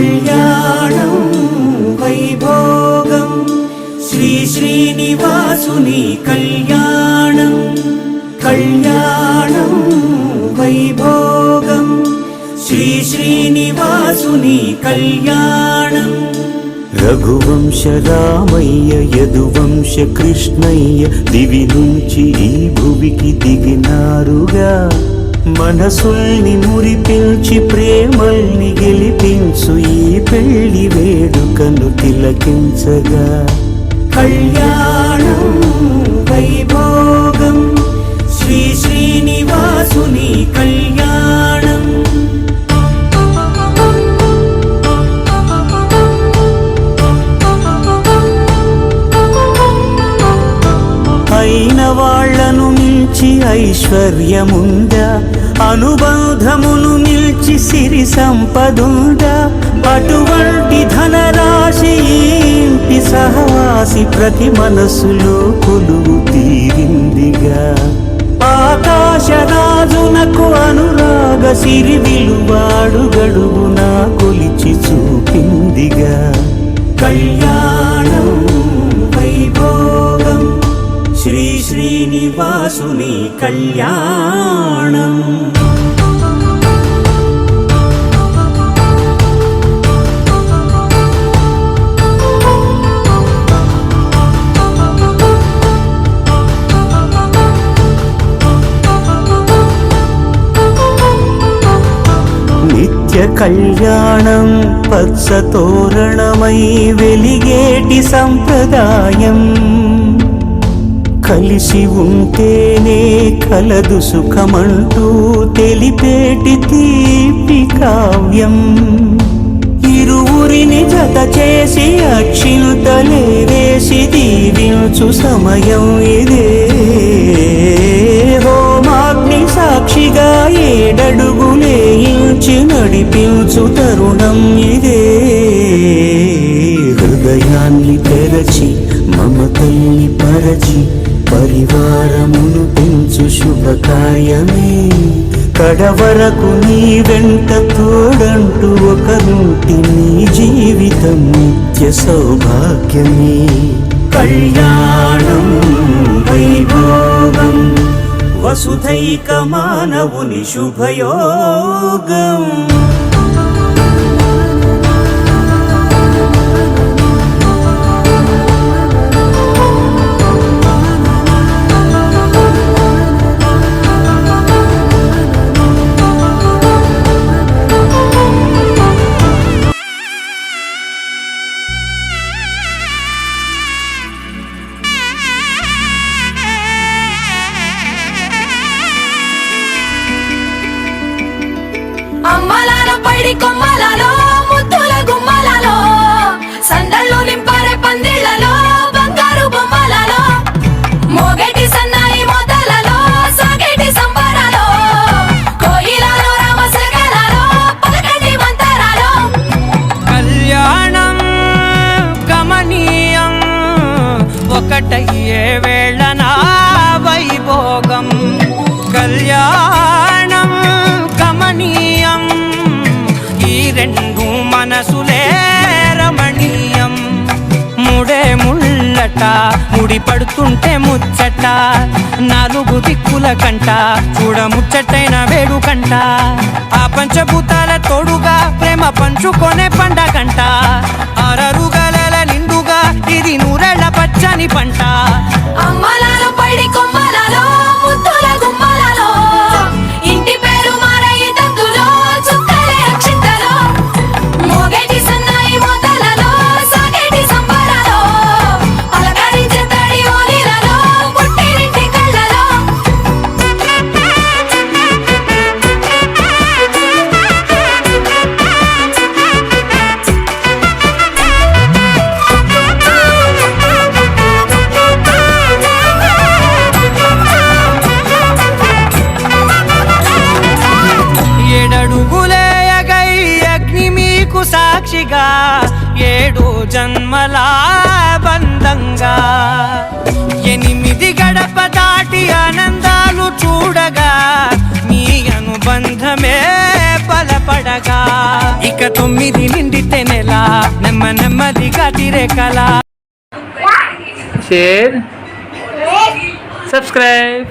కళ్యాణం వైభోగం. శ్రీ శ్రీనివాసుని కళ్యాణం కళ్యాణం వైభోగం. శ్రీ శ్రీనివాసుని కళ్యాణం. రఘువంశ రామయ్య యదువంశ కృష్ణయ్య దివి నుంచి ఈ భువికి దిగినారుగా. మనసుల్ని మురిపించి ప్రేమల్ని గెలిపించు ఈ పెళ్ళి వేడుకను తిలకించగా. కళ్యాణం వైభవ ఐశ్వర్యముందా అనుబంధమును నిలిచి సిరి సంపదుందా అటువంటి ధనరాశి ఇంటి సహవాసి ప్రతి మనసులో కొలువు తీరిందిగా. ఆకాశరాజునకు అనురాగ సిరి విలువాడు గడువునా కొలిచి కళ్యాణం నిత్య కళ్యాణం పచ్చ తోరణమై వెలిగేటి సంప్రదాయం కలిసి ఉంటేనే కలదు సుఖమంటూ తెలిపేటి తీపి కావ్యం. ఇరువురిని జత చేసి అక్షింతలే వేసి దీవించు సమయం ఇదే. హోమాగ్ని సాక్షిగా ఏడడుగులే ఇంచి నడిపించు తరుణం ఇదే. శుభకార్యమే కడవరకు నీ వెంట తోడంటూ ఒకరుంటి నీ జీవితం నిత్య సౌభాగ్యమే. కళ్యాణం వైభోగం వసుధైక మానవుని శుభయోగం. ready, ముళ్ళట ముడిపడుతుంటే ముచ్చట నాలుగు దిక్కుల కంట చూడ ముచ్చటైన వేడుకంట ఆ పంచభూతాల తోడుగా ప్రేమ పంచుకొనే పండగంట. సాక్షిగా ఏడు జన్మల బంధంగా. ఎనిమిది గడప దాటి ఆనందాలు చూడగా మీ అనుబంధమే బలపడగా ఇక తొమ్మిది నిండితే నెల నెమ్మ నెమ్మదిగా తిరేకల. Share subscribe.